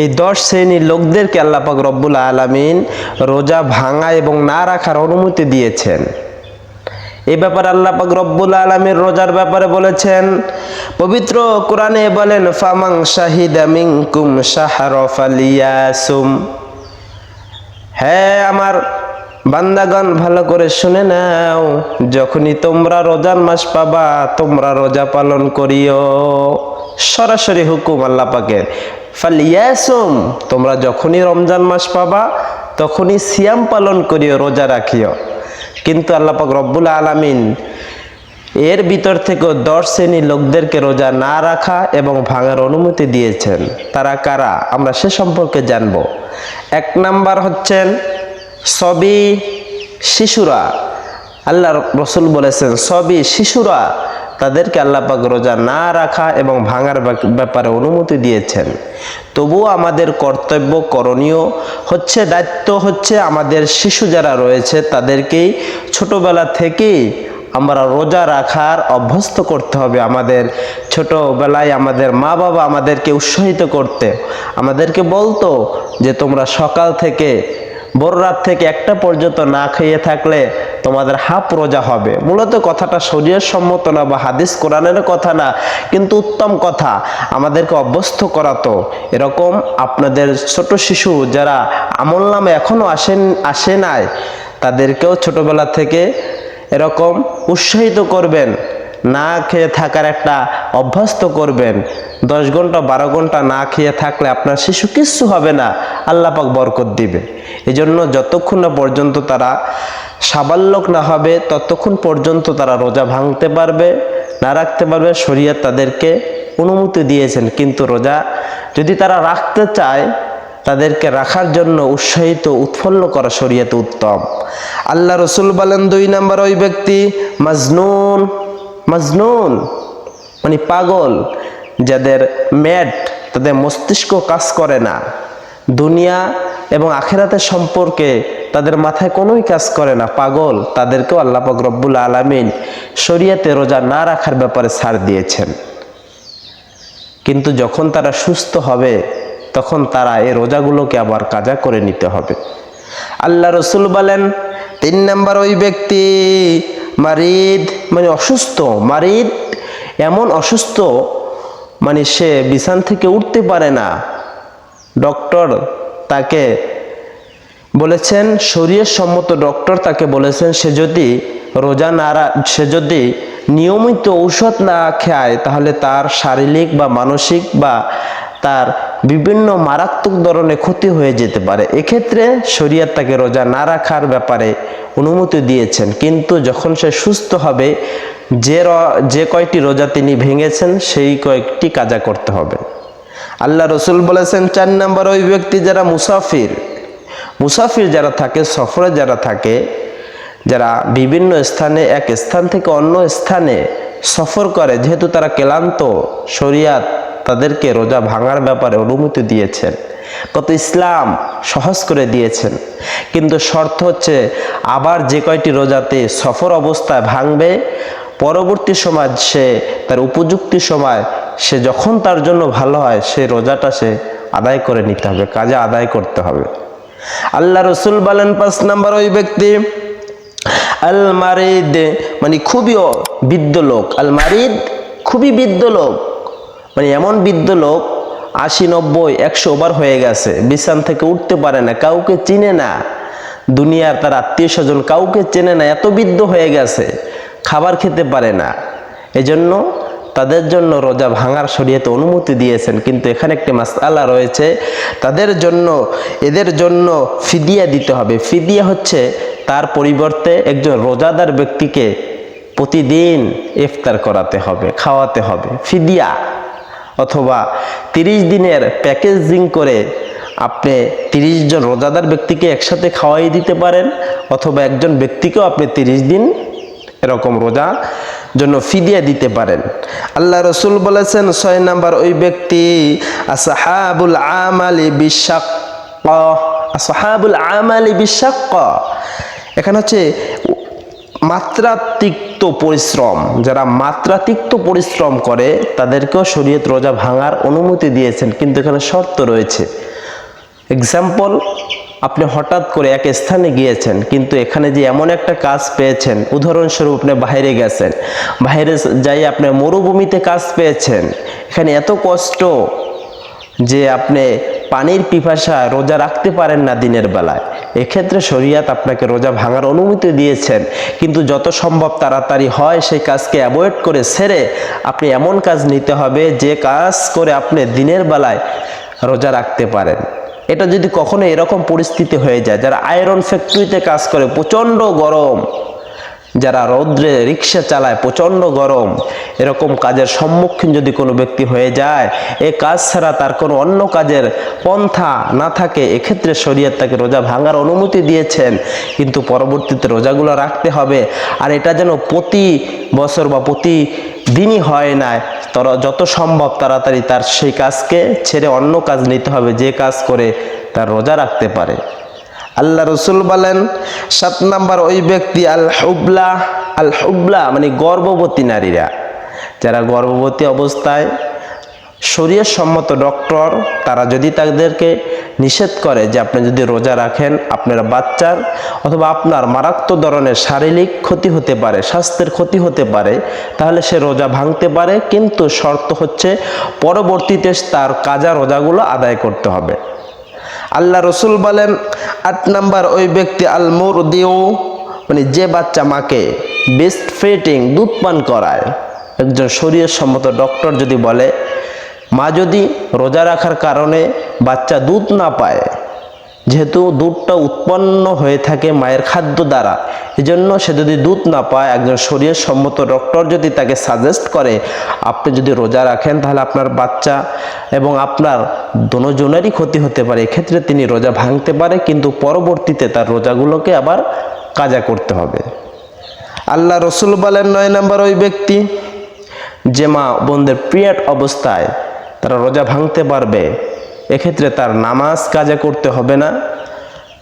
এই দশ শ্রেণির লোকদেরকে আল্লাপাক রব্বুল আলমিন রোজা ভাঙা এবং না রাখার অনুমতি দিয়েছেন। এই ব্যাপারে আল্লাহ পাক রব্বুল আলমীর রোজার ব্যাপারে বলেছেন, পবিত্র কোরআনে বলেন ফামাং শাহিদ মিনকুম শাহরফালিয়াসুম হ্যাঁ আমার বান্দাগণ, ভালো করে শুনে নাও, যখনই তোমরা রোজার মাস পাবা, তোমরা রোজা পালন করিও। সরাসরি হুকুম আল্লাহ পাকের ফালিয়াসুম, তোমরা যখনই রমজান মাস পাবা, তখনই সিয়াম পালন করিও, রোজা রাখিও। কিন্তু আল্লাহ পাক রব্বুল আলামিন এর ভিতর থেকে দশ শ্রেণির লোকদেরকে রোজা না রাখা এবং ভাঙার অনুমতি দিয়েছেন। তারা কারা? আমরা সে সম্পর্কে জানব। এক নাম্বার হচ্ছেন সবই শিশুরা। আল্লাহ রসুল বলেছেন সবই শিশুরা তাদেরকে আল্লাপাক রোজা না রাখা এবং ভাঙার ব্যাপারে অনুমতি দিয়েছেন। তবুও আমাদের কর্তব্য করণীয় হচ্ছে, দায়িত্ব হচ্ছে আমাদের শিশু যারা রয়েছে, তাদেরকেই ছোটবেলা থেকেই আমরা রোজা রাখার অভ্যস্ত করতে হবে। আমাদের ছোটোবেলায় আমাদের মা বাবা আমাদেরকে উৎসাহিত করতে। আমাদেরকে বলতো যে তোমরা সকাল থেকে বড় রাত থেকে একটা পর্যন্ত না খেয়ে থাকলে তোমাদের হাফ রোজা হবে। মূলত কথাটা শরীর সম্মত না বা হাদিস কোরআনের কথা না, কিন্তু উত্তম কথা, আমাদেরকে অভ্যস্ত করাতো এরকম আপনাদের ছোট শিশু যারা আমল নামে এখনও আসেন, আসে নাই, তাদেরকেও ছোটবেলা থেকে এরকম উৎসাহিত করবেন। না খেয়ে থাকার একটা অভ্যস্ত করবেন। দশ ঘণ্টা, বারো ঘণ্টা না খেয়ে থাকলে আপনার শিশু কিচ্ছু হবে না। আল্লাহ পাক বরকত দিবে। এজন্য যতক্ষণ না পর্যন্ত তারা সাবাল্যক না হবে, ততক্ষণ পর্যন্ত তারা রোজা ভাঙতে পারবে, না রাখতে পারবে। শরীয়ত তাদেরকে অনুমতি দিয়েছেন, কিন্তু রোজা যদি তারা রাখতে চায়, তাদেরকে রাখার জন্য উৎসাহিত, উৎফুল্ল করা শরীয়তে উত্তম। আল্লাহ রসুল বলেন, দুই নম্বর ওই ব্যক্তি, মাজনুন। মাজনুন মানে পাগল, যাদের ম্যাড তাদের মস্তিষ্ক কাজ করে না। দুনিয়া এবং আখেরাতের সম্পর্কে তাদের মাথায় কোনোই কাজ করে না। পাগল, তাদেরকেও আল্লাহ পাক রব্বুল আলমিন শরীয়তে রোজা না রাখার ব্যাপারে ছাড় দিয়েছেন। কিন্তু যখন তারা সুস্থ হবে, তখন তারা এই রোজাগুলোকে আবার কাজা করে নিতে হবে। আল্লাহ রসুল বলেন, তিন নাম্বার ওই ব্যক্তি মারিদ মানে অসুস্থ। মারিদ এমন অসুস্থ মানে সে বিছান থেকে উঠতে পারে না। ডক্টর তাকে বলেছেন শরীর সম্মত ডক্টর তাকে বলেছেন, সে যদি রোজা না সে যদি নিয়মিত ঔষধ না খায়, তাহলে তার শারীরিক বা মানসিক বা তার বিভিন্ন মারাত্মক ধরনের ক্ষতি হয়ে যেতে পারে। এক্ষেত্রে শরীয়ত তাকে রোজা না রাখার ব্যাপারে অনুমতি দিয়েছেন। কিন্তু যখন সে সুস্থ হবে, যে যে কয়টি রোজা তিনি ভেঙেছেন, সেই কয়েকটি কাজা করতে হবে। আল্লাহ রসুল বলেছেন, চার নম্বর ওই ব্যক্তি যারা মুসাফির মুসাফির যারা থাকে, সফরে যারা থাকে, যারা বিভিন্ন স্থানে, এক স্থান থেকে অন্য স্থানে সফর করে, যেহেতু তারা ক্লান্ত, শরিয়াত তাদেরকে রোজা ভাঙার ব্যাপারে অনুমতি দিয়েছেন। কত ইসলাম সহজ করে দিয়েছেন। কিন্তু শর্ত হচ্ছে আবার যে কয়টি রোজাতে সফর অবস্থায় ভাঙবে, পরবর্তী সময় সে তার উপযুক্তি সময় সে যখন তার জন্য ভালো হয় সে রোজাটা সে আদায় করে নিতে হবে, কাজে আদায় করতে হবে। আল্লাহ রসুল বলেন, পাঁচ নাম্বার ওই ব্যক্তি আল মারিদ মানে খুবই বৃদ্ধ লোক আল মারিদ খুবই বৃদ্ধ লোক মানে এমন বৃদ্ধ লোক আশি, নব্বই, একশো ওভার হয়ে গেছে, বিছান থেকে উঠতে পারে না, কাউকে চিনে না। দুনিয়ার তার আত্মীয় স্বজন কাউকে চেনে না, এত বৃদ্ধ হয়ে গেছে, খাবার খেতে পারে না। এজন্য তাদের জন্য রোজা ভাঙার শরীয়তে অনুমতি দিয়েছেন, কিন্তু এখানে একটি মাসালা রয়েছে, তাদের জন্য, এদের জন্য ফিদিয়া দিতে হবে। ফিদিয়া হচ্ছে তার পরিবর্তে একজন রোজাদার ব্যক্তিকে প্রতিদিন ইফতার করাতে হবে, খাওয়াতে হবে। ফিদিয়া। অথবা তিরিশ দিনের প্যাকেজিং করে আপনি তিরিশ জন রোজাদার ব্যক্তিকে একসাথে খাওয়াই দিতে পারেন, অথবা একজন ব্যক্তিকেও আপনি তিরিশ দিন এরকম রোজা জন্য ফিদিয়া দিতে পারেন। আল্লাহ রসুল বলেছেন, ছয় নাম্বার, ওই ব্যক্তি, আসাহাবুল আমালি বিশ্বাক আসাহাবুল আমালি বিশ্বাক এখানে হচ্ছে মাত্রাতিক্ত পরিশ্রম, যারা মাত্রাতিক্ত পরিশ্রম করে, তাদেরকেও শরীয়ত রোজা ভাঙার অনুমতি দিয়েছেন, কিন্তু এখানে শর্ত রয়েছে। এক্সাম্পল আপনি হঠাৎ করে এক স্থানে গিয়েছেন, কিন্তু এখানে যে এমন একটা কাজ পেয়েছেন, উদাহরণস্বরূপ আপনি বাইরে গেছেন, বাইরে যাই আপনি মরুভূমিতে কাজ পেয়েছেন, এখানে এত কষ্ট যে আপনি পানির পিপাসা রোজা রাখতে পারেন না দিনের বেলায়। এক্ষেত্রে শরিয়াত আপনাকে রোজা ভাঙার অনুমতি দিয়েছেন। কিন্তু যত সম্ভব তাড়াতাড়ি হয়, সেই কাজকে অ্যাভয়েড করে সেরে আপনি এমন কাজ নিতে হবে, যে কাজ করে আপনি দিনের বেলায় রোজা রাখতে পারেন। এটা যদি কখনো এরকম পরিস্থিতি হয়ে যায়, যারা আয়রন ফ্যাক্টরিতে কাজ করে, প্রচণ্ড গরম যারা রৌদ্রে রিক্সা চালায় প্রচণ্ড গরম, এরকম কাজের সম্মুখীন যদি কোনো ব্যক্তি হয়ে যায়, এ কাজ ছাড়া তার কোনো অন্য কাজের পন্থা না থাকে। এক্ষেত্রে শরীয়ত তাকে রোজা ভাঙার অনুমতি দিয়েছেন, কিন্তু পরবর্তীতে রোজাগুলো রাখতে হবে। আর এটা যেন প্রতি বছর বা প্রতি দিনই হয় না, তর, যত সম্ভব তাড়াতাড়ি তার সেই কাজকে ছেড়ে অন্য কাজ নিতে হবে, যে কাজ করে তার রোজা রাখতে পারে। আল্লাহ রসুল বলেন, সাত নাম্বার ওই ব্যক্তি আল হুবলা আল হুবলা মানে গর্ভবতী নারীরা। যারা গর্ভবতী অবস্থায় শরীর সম্মত ডক্টর, তারা যদি তাদেরকে নিষেধ করে যে আপনি যদি রোজা রাখেন, আপনার বাচ্চার অথবা আপনার মারাত্মক ধরনের শারীরিক ক্ষতি হতে পারে, স্বাস্থ্যের ক্ষতি হতে পারে, তাহলে সে রোজা ভাঙতে পারে, কিন্তু শর্ত হচ্ছে পরবর্তীতে তার কাজা রোজাগুলো আদায় করতে হবে। আল্লাহ রসুল বলেন, আট নাম্বার ওই ব্যক্তি আল দিও মানে যে বাচ্চা মাকে বেস্ট ফিটিং দুধ পান করায়। একজন শরীর সম্মত ডক্টর যদি বলে, মা যদি রোজা রাখার কারণে বাচ্চা দুধ না পায় যেহেতু দুধটা উৎপন্ন হয়ে থাকে মায়ের খাদ্য দ্বারা, এজন্য সে যদি দুধ না পায়, একজন শরীর সম্মত ডক্টর যদি তাকে সাজেস্ট করে, আপনি যদি রোজা রাখেন, তাহলে আপনার বাচ্চা এবং আপনার দোনোজনেরই ক্ষতি হতে পারে। এক্ষেত্রে তিনি রোজা ভাঙতে পারে, কিন্তু পরবর্তীতে তার রোজাগুলোকে আবার কাজা করতে হবে। আল্লাহ রসুল বলেন, নয় নাম্বার ওই ব্যক্তি যে মা বোনদের পিরিয়ড অবস্থায় তারা রোজা ভাঙতে পারবে। এক্ষেত্রে তার নামাজ কাজা করতে হবে না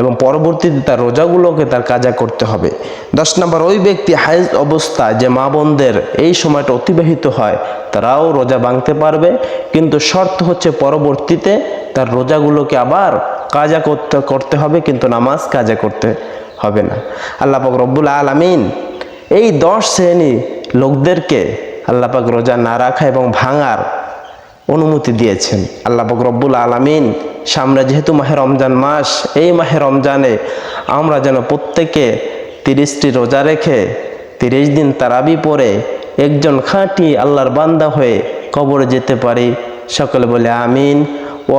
এবং পরবর্তীতে তার রোজাগুলোকে তার কাজা করতে হবে। দশ নম্বর, ওই ব্যক্তি হাইজ অবস্থায় যে মা বোনদের এই সময়টা অতিবাহিত হয়, তারাও রোজা ভাঙতে পারবে। কিন্তু শর্ত হচ্ছে পরবর্তীতে তার রোজাগুলোকে আবার কাজা করতে করতে হবে, কিন্তু নামাজ কাজা করতে হবে না। আল্লাহ পাক রব্বুল আলমিন এই দশ শ্রেণি লোকদেরকে আল্লাহ পাক রোজা না রাখা এবং ভাঙার অনুমতি দিয়েছেন। আল্লাহ রব্বুল আলমিন সামনে যেহেতু মাহে রমজান মাস, এই মাহে রমজানে আমরা যেন প্রত্যেকে তিরিশটি রোজা রেখে তিরিশ দিন তারাবি পরে একজন খাঁটি আল্লাহর বান্দা হয়ে কবরে যেতে পারি। সকলে বলে আমিন। ও